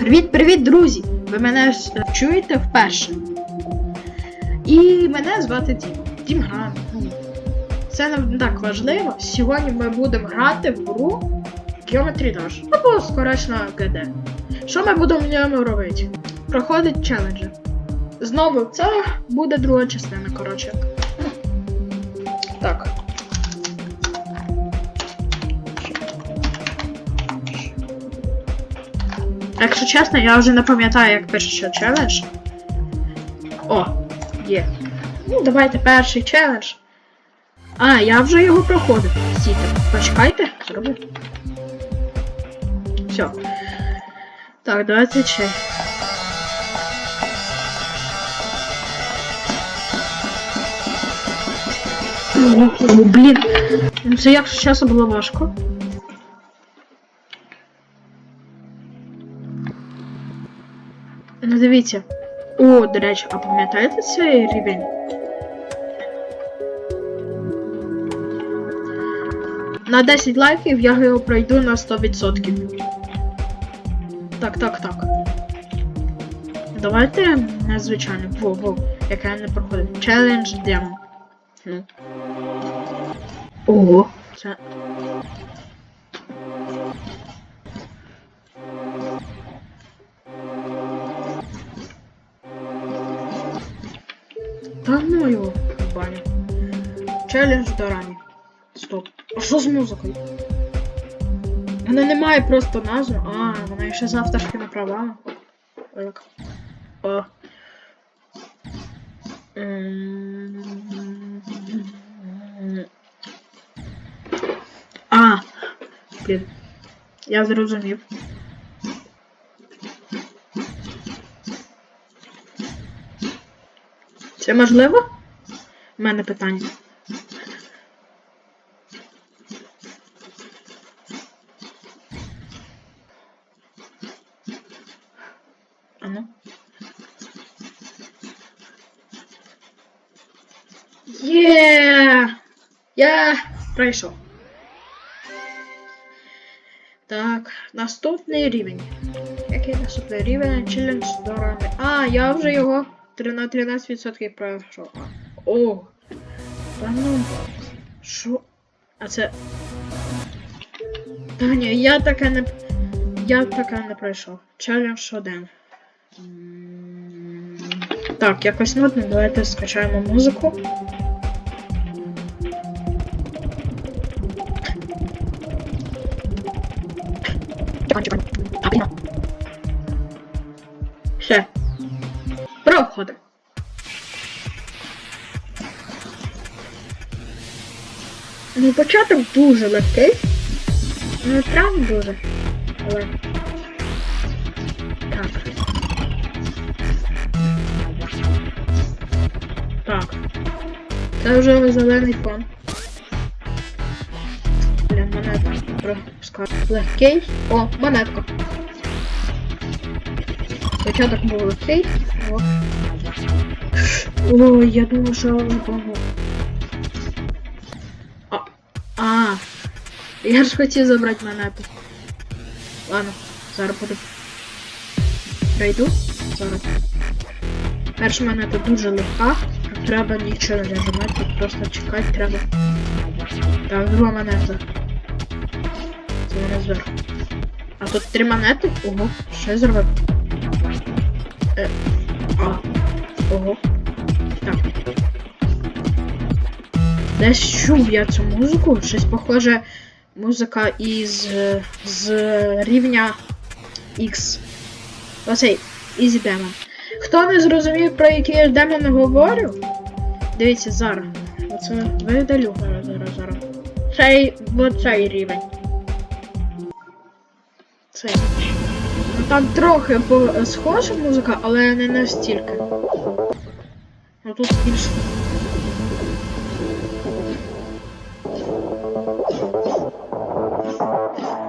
Привіт-привіт, друзі! Ви мене чуєте вперше. І мене звати Дім. Дім Гран. Ну, Це не так важливо. Сьогодні ми будемо грати в гру Geometry Dash. Або скорочено ГД. Що ми будемо в ньому робити? Проходить челенджі. Знову це буде друга частина, коротше. Так. Якщо чесно, я вже не пам'ятаю, як перший челендж. О, є. Ну, давайте перший челендж. А, я вже його проходив. Стійте, почекайте, зроблю. Все. Так, давайте ще. Блін. Це якщо чесно було важко. Ну дивіться. О, до речі, а пам'ятаєте цей рівень? На 10 лайків я його пройду на 100%. Так, так, так. Давайте незвичайно. Во, во, яке я не проходив. Челендж демо. Ну. Ого. Це. Ну його в баню. Челендж до рані. Стоп. А що з музикою? Вона не має просто назву. А, вона ще з авторськими правами. Як. О. А. Блін. Я зрозумів. Це можливо? У мене питання. Ану. Є! Я пройшов. Так, наступний рівень. Який наступний рівень? Челендж до рами. А, я вже його 3 на 13% пройшов. О! Та ну. Що? А це. Та ні, я таке не. Я таке не пройшов. Челендж один. Так, якось нудно, давайте скачаємо музику. Все. Проходимо. Ну, початок дуже легкий. Не прям дуже. Але. Так. Так. Це вже зелений фон. Монета. Пропускаю. Легкий. О, монетка. Початок був легкий. О. Ой, я думаю, що не помогу. А, а, я ж хотів забрати монету. Ладно, зараз буду. Пройду. Зараз. Перша монета дуже легка. Треба нічого не нажимати, просто чекати треба. Так, друга монета. Це вона зверху. А тут три монети? Ого, я зробив? А, ого. Так. Десь чув я цю музику, щось похоже музика із з рівня X. Оцей Easy Demon. Хто не зрозумів, про який я демон говорю? Дивіться зараз. Оце видалю зараз, зараз, зараз. Цей оцей рівень. Цей. Там трохи по- схожа музика, але не настільки. Ну тут більше.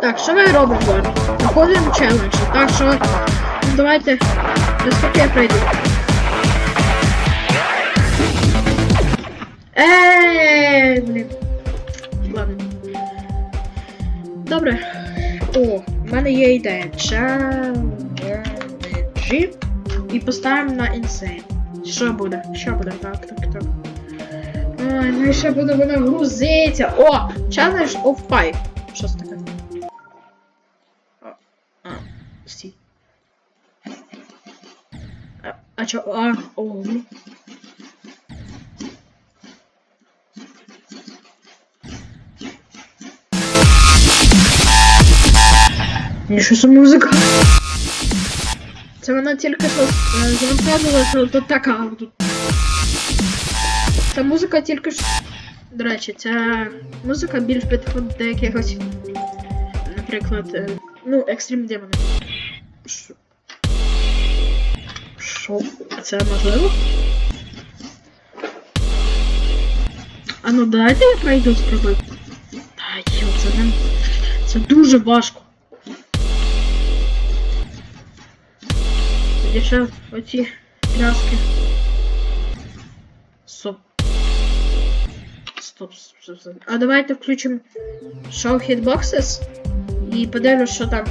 Так, що ми робимо зараз? Проходимо челендж. Так що ну, давайте наскільки я пройду. Ей, блін. Ладно. Добре. О, в мене є ідея. Челендж. І поставимо на Insane. Що буде? Що буде? Так, так, так. Ой, ну і ще буде вона грузиться. О! Challenge of Five. Що це таке? А, а, стій. А, а чо? А, о. Ні, що за музика? Це вона тільки що е, завантажила, що тут така тут. Ця музика тільки що. До речі, ця музика більш підходить до якихось. Наприклад, е, ну, екстрім демони. Що? Що? Це можливо? А ну дайте я пройду спробую. Та йо, це не. Це дуже важко. Ще оці пляски. Стоп. Стоп, стоп, стоп. А давайте включимо Show Hitboxes і подивимось, що там.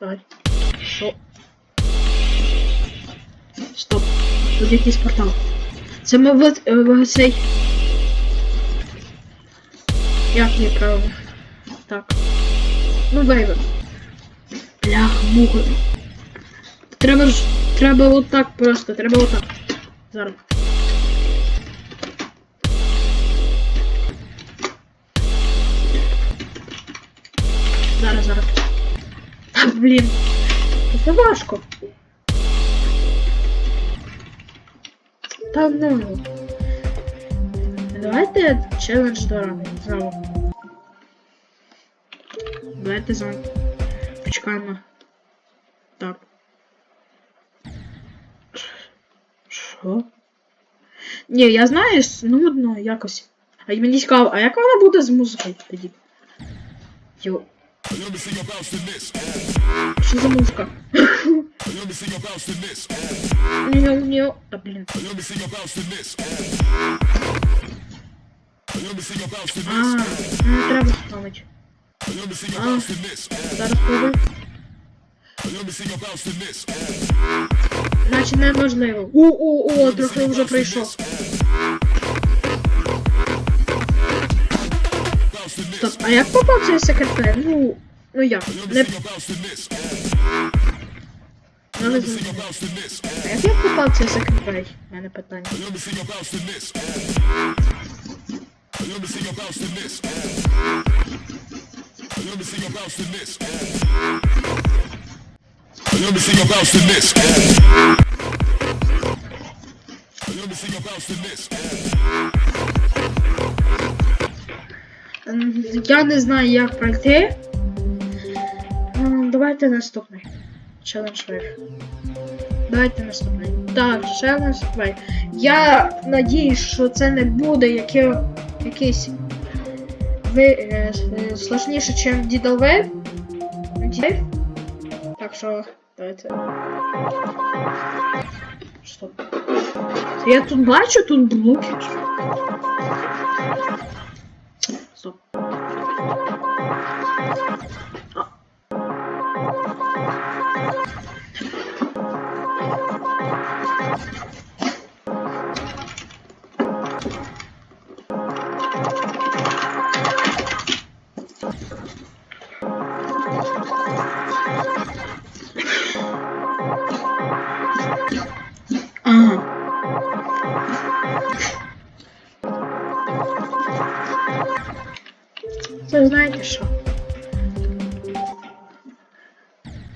Давай. Що? Стоп. Тут якийсь портал. Це в, в цей. Як не правильно? Так. Ну, вейвер. Блях, муха. Треба ж. Треба отак просто, треба отак. Зараз. Зараз, зараз. Та, блін. Це важко. Та ну. Давайте челендж до рани. Знову. Давайте знову. Почекаємо. Що? Ні, я знаю, с- нудно якось. А й мені цікаво, а як вона буде з музикою тоді? Йо. Let me see your bounce in this. Що за музика? Let me see your bounce in this. Ні-ні. Та блін. Let me see your bounce in this. Let me see your bounce in А, this. не треба спамити. Let me see your Ah. bounce in this. Зараз пробуй. Значить неможливо. У, у, о, трохи вже прийшов. Стоп, а як попав цей секретар? Ну, ну як? Не, ну, не знаю. А як я попав цей секретар? У мене питання. Let me see your bounce in this. Let me see your bounce in this. Ем, Я не знаю, як пройти. Ем, Давайте наступний. Челендж вейв. Давайте наступний. Так, челендж вейв. Я надіюсь, що це не буде яке, якийсь ви, е, е, сложніше, ніж Дідл. Вейв. Так що, давайте. Стоп. Я тут бачу, тут блоки. Стоп. Ага. Це знаєте що?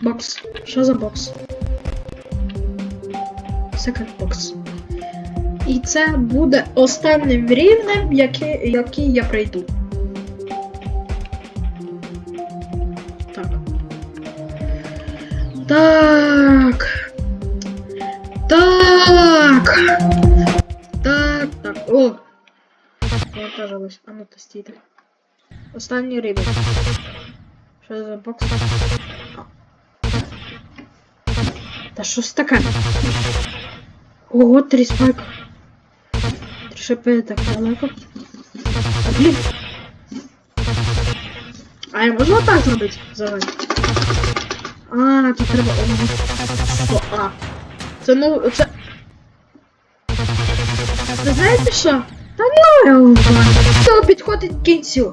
Бокс. Що за бокс? Second бокс. І це буде останнім рівнем, який, який я пройду. Так. Так. Так. Так. О! Завантажилось. А ну то стійте. Останній рівень. Що за бокс? Та що ж таке? Ого, три спайк. Три шипи так далеко. А, блін. А я можу так зробити? Зараз. А, тут треба. О, а. Це ну. Це. Ви знаєте що? Та ну я підходить кінцю.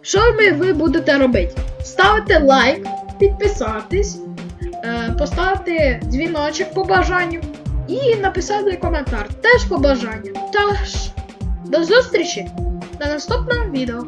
Що ми ви будете робити? Ставити лайк, підписатись, е, поставити дзвіночок по бажанню і написати коментар теж по бажанню. Тож, до зустрічі на наступному відео.